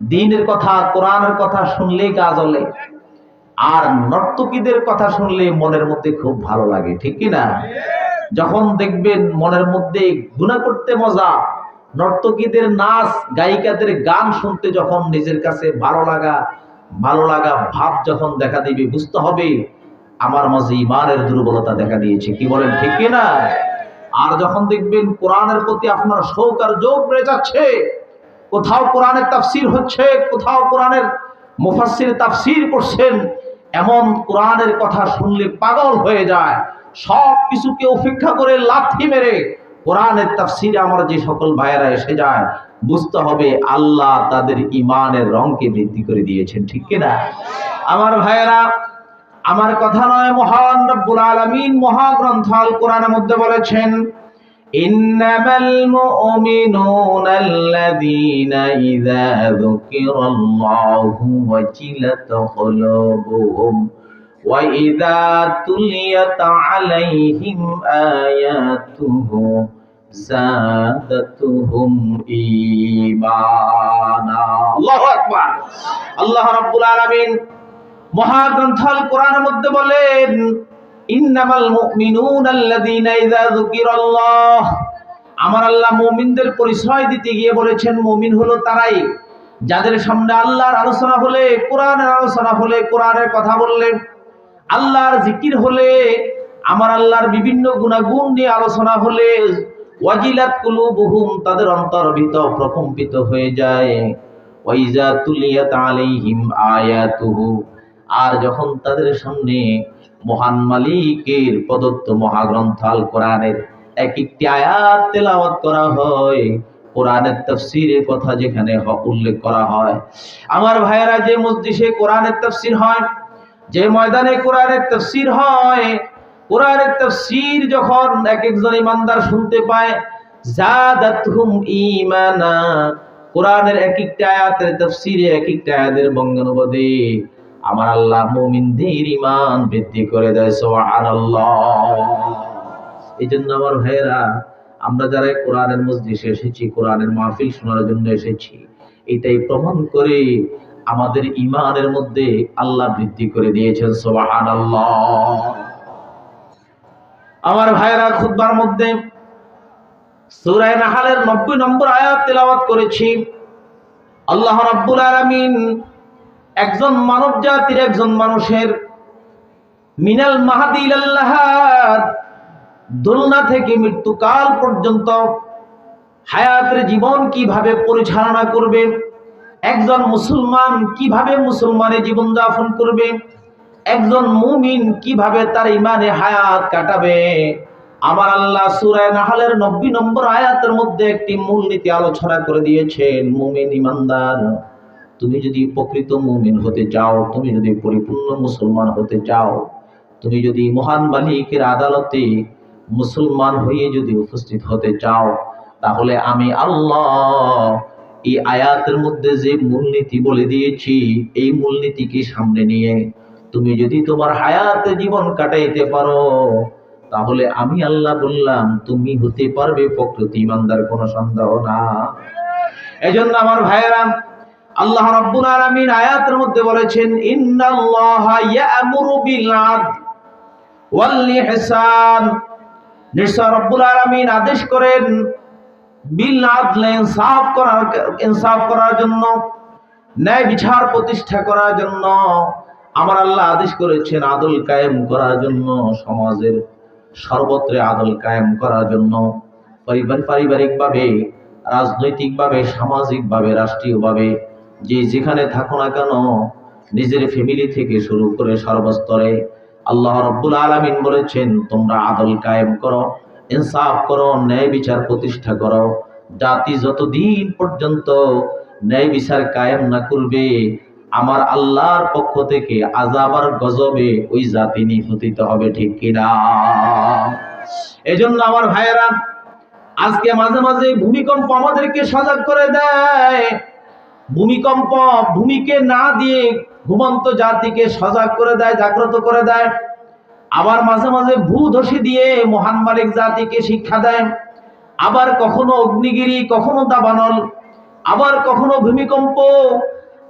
দিনের কথা, কোরআনের কথা শুনলেই গা জ্বলে। আর নর্তকীদের কথা শুনলে মনের মধ্যে খুব ভালো লাগে, ঠিক কি না? যখন দেখবেন মনের মধ্যে গুণা করতে মজা, নর্তকীদের নাচ, গায়িকাদের গান শুনতে যখন নিজের কাছে ভালো লাগা ভালো লাগা ভাব যখন দেখা দিবে, বুঝতে হবে আমার মাঝে ইমানের দুর্বলতা দেখা দিয়েছে, কি বলেন, ঠিক কি না? আর যখন দেখবেন কোরআনের প্রতি আপনার শোক আর যোগ বেড়ে যাচ্ছে কোথাও কোরআনের তাফসির হচ্ছে, কোথাও কোরআনের মুফাসসির তাফসির করছেন এমন কোরআনের কথা শুনলে পাগল হয়ে যায়। সব কিছুকে উপেক্ষা করে লাথি মেরে কোরআনের তাফসিরে আমার যে সকল ভাইয়েরা এসে যায়, বুঝতে হবে আল্লাহ তাদের ইমানের রংকে বৃদ্ধি করে দিয়েছেন, ঠিক কিনা আমার ভাইয়েরা, আমার কথা নয়, মহান রব্বুল আলামিন মহাগ্রন্থ আল কোরআনের মধ্যে বলেছেন ইন্নামাল মুমিনুনা আল্লাযীনা ইযা যুকিরাল্লাহু ওয়াজিলাত কুলুবুহুম وإذا تليت عليهم آياته زادتهم إيمانا الله أكبر الله رب العالمين মহাগ্রন্থ আল কোরআনের মধ্যে বলেন ইন্নামাল মুমিনুন আল্লাযীনা ইযা যুকিরাল্লাহ। আমার আল্লাহ মুমিনদের পরিচয় দিতে গিয়ে বলেছেন, মুমিন হলো তারাই যাদের সামনে আল্লাহর আলোচনা হলে, কোরআনের আলোচনা হলে, কোরআনের কথা বললে, আল্লাহর জিকির হলে, আমার আল্লাহর বিভিন্ন গুণাগুণ নিয়ে আলোচনা হলে, ওয়াজিলাত কুলুবুহুম, তাদের অন্তর প্রকম্পিত হয়ে যায়। ওয়াইজা তুলিয়াত আলাইহিম আয়াতুহু। আর যখন তাদের সামনে মহান মালিকের প্রদত্ত মহাগ্রন্থ আল কোরআনের এক একটি আয়াত তেলাওয়াত করা হয়। কোরআনের তাফসিরের কথা যেখানে উল্লেখ করা হয়। আমার ভাইয়েরা, যে মসজিদে কোরআনের তাফসির হয়, যে ময়দানে কোরআনের তাফসির হয়, কোরআনের তাফসির যখন এক একজন ইমানদার শুনতে পায়, জাদাতহুম ঈমানা, কোরআনের এক একটা আয়াতের তাফসিরে এক একটা আয়াতের বঙ্গানুবাদে আমার আল্লাহ মুমিনদের ঈমান বৃদ্ধি করে দেয়, সুবহানাল্লাহ। এই জন্য আমার ভাইয়েরা, আমরা যারা কোরআনের মসজিদে এসেছি, কোরআনের মাহফিল শোনার জন্য এসেছি, এটাই প্রমাণ করে আমাদের ইমানের মধ্যে আল্লাহ বৃদ্ধি করে দিয়েছেন সোবাহান আমার ভাইয়েরা খুদবার মধ্যে সূরায়ে নাহালের 90 নম্বর আয়াত তেলাওয়াত করেছি। আল্লাহ রাব্বুল আলামিন একজন মানব জাতির একজন মানুষের মিনাল মাহাদিল ইলাল্লাহাদ দোলনা থেকে মৃত্যুকাল পর্যন্ত হায়াতের জীবন কীভাবে পরিচালনা করবে? একজন মুসলমান কীভাবে মুসলমানের জীবন যাপন করবে? একজন মুমিন কীভাবে তার ইমানে হায়াত কাটাবে? আমার আল্লাহ সুরায় নাহালের নব্বই নম্বর আয়াতের মধ্যে একটি মূলনীতি আলোচনা করে দিয়েছেন, মুমিন ইমানদার। তুমি যদি প্রকৃত মুমিন হতে চাও, তুমি যদি পরিপূর্ণ মুসলমান হতে চাও, তুমি যদি মহান মালিকের আদালতে মুসলমান হয়ে যদি উপস্থিত হতে চাও, তাহলে আমি আল্লাহ এই আয়াতের মধ্যে যে মূলনীতি বলে দিয়েছি, এই মূলনীতিকে সামনে নিয়ে তুমি যদি তোমার হায়াতে জীবন কাটাইতে পারো, তাহলে আমি আল্লাহ বললাম, তুমি হতে পারবে প্রকৃতি ইমানদার, কোনো সন্দেহ না। এজন্য আমার ভাইয়েরা আল্লাহ রাব্বুল আলামিন আয়াতের মধ্যে বলেছেন, ইন্নাল্লাহা ইয়ামুরু বিল আদল ওয়াল ইহসান। নিশ্চয় রব্বুল আলামিন আদেশ করেন, বিল আদলে ইনসাফ করার ইনসাফ করার জন্য, ন্যায় বিচার প্রতিষ্ঠা করার জন্য, আমার আল্লাহ আদেশ করেছেন আদল কায়েম করার জন্য, সমাজের সর্বত্রে আদল কায়েম করার জন্য। পরিবার পারিবারিকভাবে, রাজনৈতিকভাবে, সামাজিকভাবে, রাষ্ট্রীয়ভাবে যে যেখানে থাকো না কেন, নিজের ফ্যামিলি থেকে শুরু করে সর্বস্তরে আল্লাহ রব্বুল আলামিন বলেছেন, তোমরা আদল কায়েম করো, ইনসাফ করো, ন্যায় বিচার প্রতিষ্ঠা করো। জাতি যতদিন পর্যন্ত ন্যায় বিচার কায়েম না করবে, আমার আল্লাহর পক্ষ থেকে আজাবার গজবে ওই জাতি নিহতিত হবে, ঠিক কিনা? এই জন্য আমার ভাইয়েরা, আজকে মাঝে মাঝে ভূমিকম্প আমাদেরকে সজাগ করে দেয়। ভূমিকম্প, ভূমিকে না দিয়ে ঘুমন্ত জাতিকে সজাগ করে দেয়, জাগ্রত করে দেয়। আবার মাঝে মাঝে ভূধসি দিয়ে মহান মালিক জাতিকে শিক্ষা দেয়। আবার কখনো অগ্নিগিরি, কখনো দাবানল, আবার কখনো ভূমিকম্প,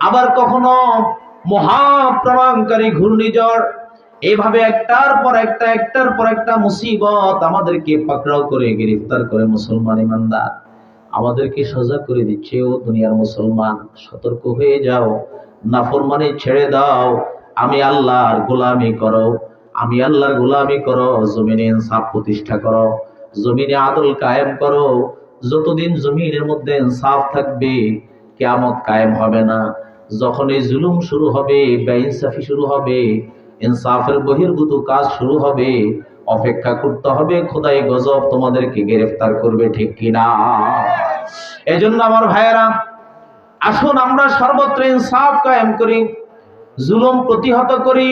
আবার কখনো মহাপ্রলয়ঙ্কারী ঘূর্ণিঝড়। এইভাবে একটার পর একটা, একটার পর একটা মুসিবত আমাদেরকে পাকড়াও করে, গ্রেফতার করে মুসলমান ইমানদার। আমাদেরকে সজাগ করে দিচ্ছে, ও দুনিয়ার মুসলমান, সতর্ক হয়ে যাও, নাফরমানি ছেড়ে দাও, আমি আল্লাহর গোলামি করো, আমি আল্লাহর গোলামি করো, জমিনে ইনসাফ প্রতিষ্ঠা করো, জমিনে আদল কায়েম করো, যতদিন জমিনের মধ্যে ইনসাফ থাকবে, কেয়ামত কায়েম হবে না। যখন এই জুলুম শুরু হবে, বেইনসাফি শুরু হবে, ইনসাফের বহির্ভূত কাজ শুরু হবে, অপেক্ষা করতে হবে, খোদাই গজব তোমাদেরকে গ্রেফতার করবে, ঠিক কিনা? এজন্য আমার ভাইয়েরা, আসুন আমরা সর্বত্র ইনসাফ কায়েম করি, জুলুম প্রতিহত করি।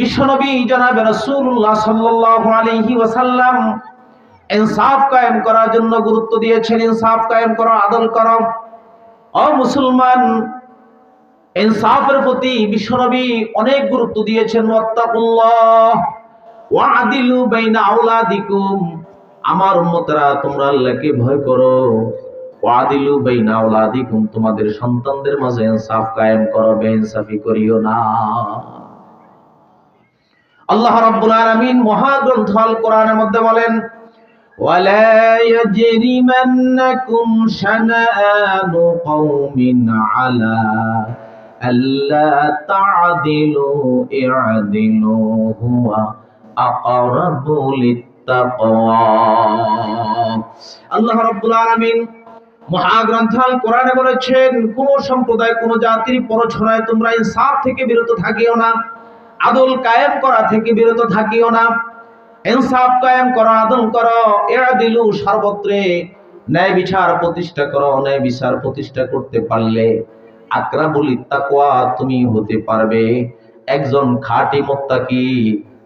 বিশ্বনবী জনাবে রাসূলুল্লাহ সাল্লাল্লাহু আলাইহি ওয়াসাল্লাম ইনসাফ কায়েম করার জন্য গুরুত্ব দিয়েছেন, ইনসাফ কায়েম করো আদল করো ও মুসলমান, ইনসাফের প্রতি বিশ্বনবী অনেক গুরুত্ব দিয়েছেন, ওয়াত্তাকুল্লাহ ওয়াদিলু বাইনা আওলাদিকুম। আমার উম্মতরা তোমরা আল্লাহকে ভয় করো ওয়াদিলু বাইনা আওলাদিকুম তোমাদের সন্তানদের মাঝে ইনসাফ কায়েম করো বেইনসাফি করিও না আল্লাহ রাব্বুল আলামিন মহাগ্রন্থ আল কোরআনের মধ্যে বলেন ولا يجرمنكم شنآن قوم على ألا تعدلوا اعدلوا هو أقرب للتقوى আল্লাহ রাব্বুল আলামিন মহাগ্রন্থ আল কোরআনে বলেছেন, কোন সম্প্রদায়, কোন জাতির পরছড়ায় তোমরা ইনসাফ থেকে বিরত থাকিও না, আদল কায়েম করা থেকে বিরত থাকিও না। ইনসাফ কায়েম করো, আদল করো এরা দিলু সর্বত্রে ন্যায় বিচার প্রতিষ্ঠা করো, ন্যায় বিচার প্রতিষ্ঠা করতে পারলে আকরাবুল ইত্তাকওয়া তুমি হতে পারবে। একজন খাঁটি মুত্তাকি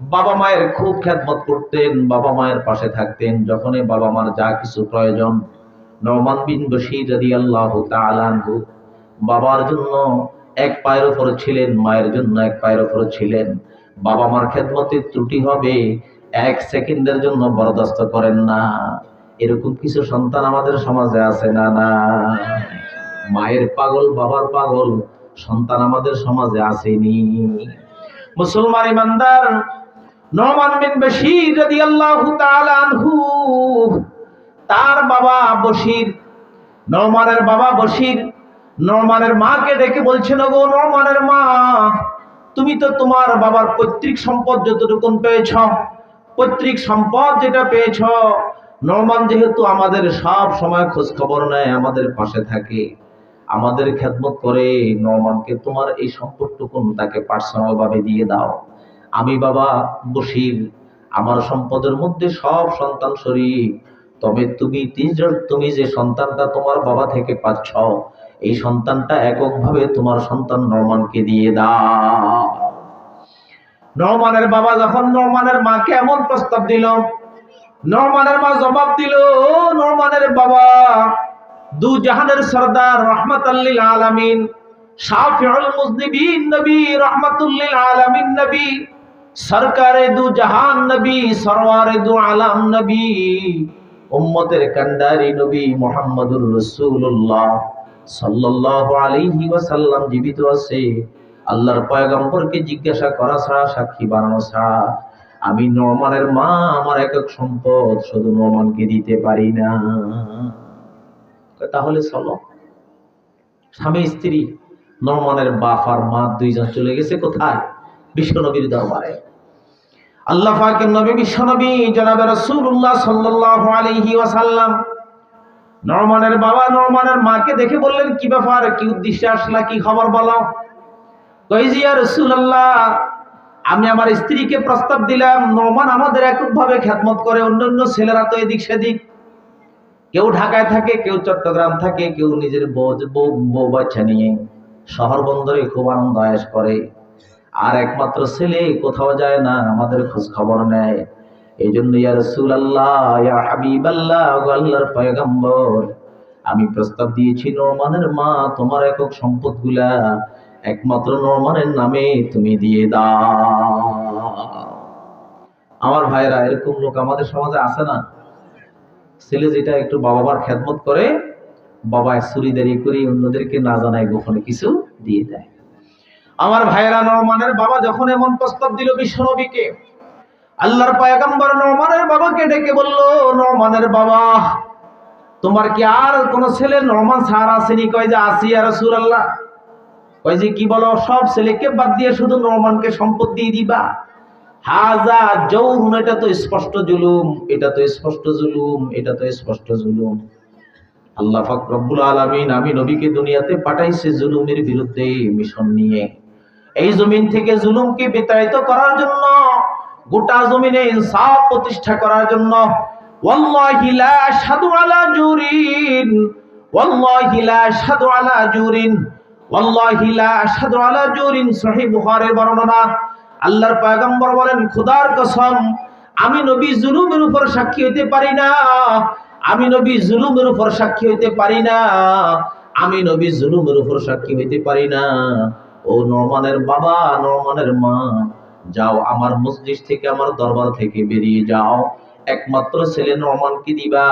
বাবা মায়ের খুব খেদমত করতেন, বাবা মায়ের পাশে থাকতেন। যখনই বাবা মার যা কিছু প্রয়োজন নরমান বিন বশীর রাদিয়াল্লাহু তাআলা আনহু বাবার জন্য এক পায়ের ওপরে ছিলেন, মায়ের জন্য এক পায়ের ওপরে ছিলেন। বাবা মার খেদমতের ত্রুটি হবে, এক সেকেন্ডের জন্য বরদাস্ত করেন না। এরকম কিছু সন্তান আমাদের সমাজে আছে না না? মায়ের পাগল, বাবার পাগল সন্তান আমাদের সমাজে আসেনি। মুসলমান ইমানদার নমান বিন বশীর রাদিয়াল্লাহু তাআলা আনহু, তার বাবা বশীর নরমানের বাবা বশীর নরমানের মাকে ডেকে বলছেন গো নরমানের মা, তুমি তো তোমার বাবার পৈতৃক সম্পদ যতটুকুন পেয়েছ, পৈতৃক সম্পদ যেটা পেয়েছ নরমান যেহেতু আমাদের সব সময় খোঁজ খবর নেয়, আমাদের পাশে থাকে, আমাদের খেদমত করে নরমানকে তোমার এই সম্পদটুকুন তাকে পার্সোনাল ভাবে দিয়ে দাও। আমি বাবা বসির আমার সম্পদের মধ্যে সব সন্তান শরীর। তবে তুমি তিনজন- তুমি যে সন্তানটা তোমার বাবা থেকে পাচ্ছ, এই সন্তানটা এককভাবে তোমার সন্তান নরমানকে দিয়ে দাও। নরমানের বাবা যখন নরমানের মাকে এমন প্রস্তাব দিল, নরমানের মা জবাব দিল "ও নরমানের বাবা দু জাহানের সর্দার রহমাতাল্লিল আলামিন, শাফিউল মুজনিবিন নবী রহমাতুল্লিল আলামিন নবী সরকারে দু জাহান নবী, সরওয়ারে দু আলাম নবী, উম্মতের কান্ডারি নবী মুহাম্মদুর রাসূলুল্লাহ সাল্লাল্লাহু আলাইহি ওয়াসাল্লাম জীবিত আছে। আল্লাহর পয়গম্বরকে জিজ্ঞাসা করা ছাড়া সাক্ষী বানানো ছাড়া আমি নরমানের মা, আমার এক এক সম্পদ শুধু নরমানকে দিতে পারি না। তাহলে চলো, স্বামী, স্ত্রী, নরমানের বাপ আর মা দুইজন চলে গেছে কোথায়? বিশ্বনবীর দরবারে। আল্লাহ পাকের নবী বিশ্বনবী জনাবে রাসূলুল্লাহ সাল্লাল্লাহু আলাইহি ওয়াসাল্লাম। নরমানের বাবা নরমানের মাকে দেখে বললেন, কি ব্যাপার? কি উদ্দেশ্যে আসলা? কি খবর বলো? কইজিয়া রাসূলুল্লাহ, আমি আমার স্ত্রীকে প্রস্তাব দিলাম নরমান আমাদের এককভাবে খ্যাতমত করে, অন্যান্য ছেলেরা তো এদিক সেদিক। কেউ ঢাকায় থাকে, কেউ চট্টগ্রাম থাকে, কেউ নিজের বউ বউ বাচ্চা নিয়ে শহর বন্দরে খুব আনন্দ আয়াস করে। আর একমাত্র ছেলে কোথাও যায় না, আমাদের খোঁজ খবর নেয় এই জন্য আল্লাহর আমি প্রস্তাব দিয়েছি, নরমানের মা, তোমার একক সম্পদগুলা একমাত্র নরমানের নামে তুমি দিয়ে দাও। আমার ভাইরা এরকম লোক আমাদের সমাজে আছে না? ছেলে যেটা একটু বাবা মার খেদমত করে বাবা চুরিদারি করে, অন্যদেরকে না জানায় গোপনে কিছু দিয়ে দেয়। আমার ভাইয়েরা নরমানের বাবা যখন এমন প্রস্তাব দিল বিশ্বনবীকে আল্লাহর পায়গাম্বর নরমানের বাবাকে ডেকে বলল, নরমানের বাবা, তোমার কি আর কোন ছেলে নরমান সার আসেনি? কয় যে, আসি আর সুর আল্লাহ কয় যে, কি বলো, সব ছেলেকে বাদ দিয়ে শুধু নরমানকে সম্পদ দিয়ে দিবা? হাজা জৌরুন এটা তো স্পষ্ট জুলুম, এটা তো স্পষ্ট জুলুম, এটা তো স্পষ্ট জুলুম। আল্লাহ পাক রব্বুল আলামিন, আমি নবীকে দুনিয়াতে পাঠাইছে জুলুমের বিরুদ্ধে মিশন নিয়ে। এই জমিন থেকে জুলুমকে বিতাড়িত করার জন্য, গোটা জমিনে ইনসাফ প্রতিষ্ঠা করার জন্য, ওয়াল্লাহি লা আশহাদু আলা জুরিন, ওয়াল্লাহি লা আশহাদু আলা জুরিন, ওয়াল্লাহি লা আশহাদু আলা জুরিন, সহিহ বুখারীর বর্ণনা। আল্লাহর পয়গম্বর বলেন, খোদার কসম, আমি নবী জুলুমের উপর সাক্ষী হইতে পারি না। আমি নবী জুলুমের উপর সাক্ষী হইতে পারি না। আমি নবী জুলুমের উপর সাক্ষী হইতে পারি না। ও নরমানের বাবা, নরমানের মা, যাও আমার মসজিদ থেকে, আমার দরবার থেকে বেরিয়ে যাও। একমাত্র ছেলে নরমানকে দিবা,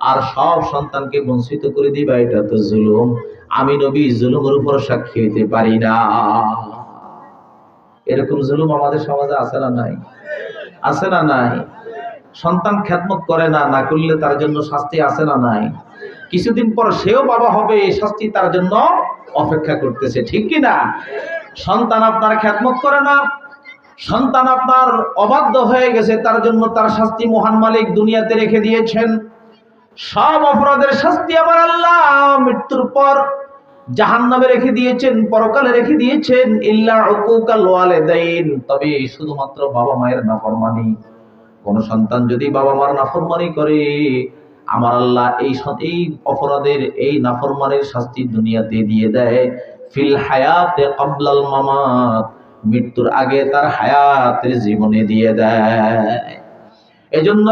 আর সব সন্তানকে বঞ্চিত করে দিবা, এটা তো জুলুম। আমি নবী, জুলুমের উপর সাক্ষী হইতে পারি না। এরকম জুলুম আমাদের সমাজে আছে না নাই? আছে না নাই? সন্তান খ্যাতমত করে না না করলে তার জন্য শাস্তি আছে না নাই? কিছুদিন পর সেও বাবা হবে, এই শাস্তি তার জন্য অপেক্ষা করতেছে, ঠিক কি না সন্তান আপনার খ্যাতমত করে না? সন্তান আপনার অবাধ্য হয়ে গেছে, তার জন্য তার শাস্তি মহান মালিক দুনিয়াতে রেখে দিয়েছেন। সব অপরাধের শাস্তি আমার আল্লাহ। মৃত্যুর পর জাহান্নামে রেখে দিয়েছেন, পরকালে রেখে দিয়েছেন। তবে শুধুমাত্র বাবা মায়ের নাফরমানি। কোন সন্তান যদি বাবা মার নাফরমানি করে আমার আল্লাহ এই এই অপরাধের, এই নাফরমানির শাস্তি দুনিয়াতে দিয়ে দেয়। ফিল হায়াতে কাবলাল মামাত, মৃত্যুর আগে তার হায়াতের জীবনে দিয়ে দেয়। এজন্য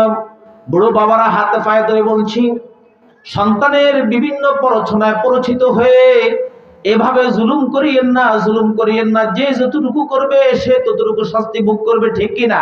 বুড়ো বাবারা হাতে পায়ে ধরে বলছি, সন্তানের বিভিন্ন পরচনায় পরিচিত হয়ে এভাবে জুলুম করিয়েন না, জুলুম করিয়েন না, যে যতটুকু করবে সে ততটুকু শাস্তি ভোগ করবে, ঠিক কিনা?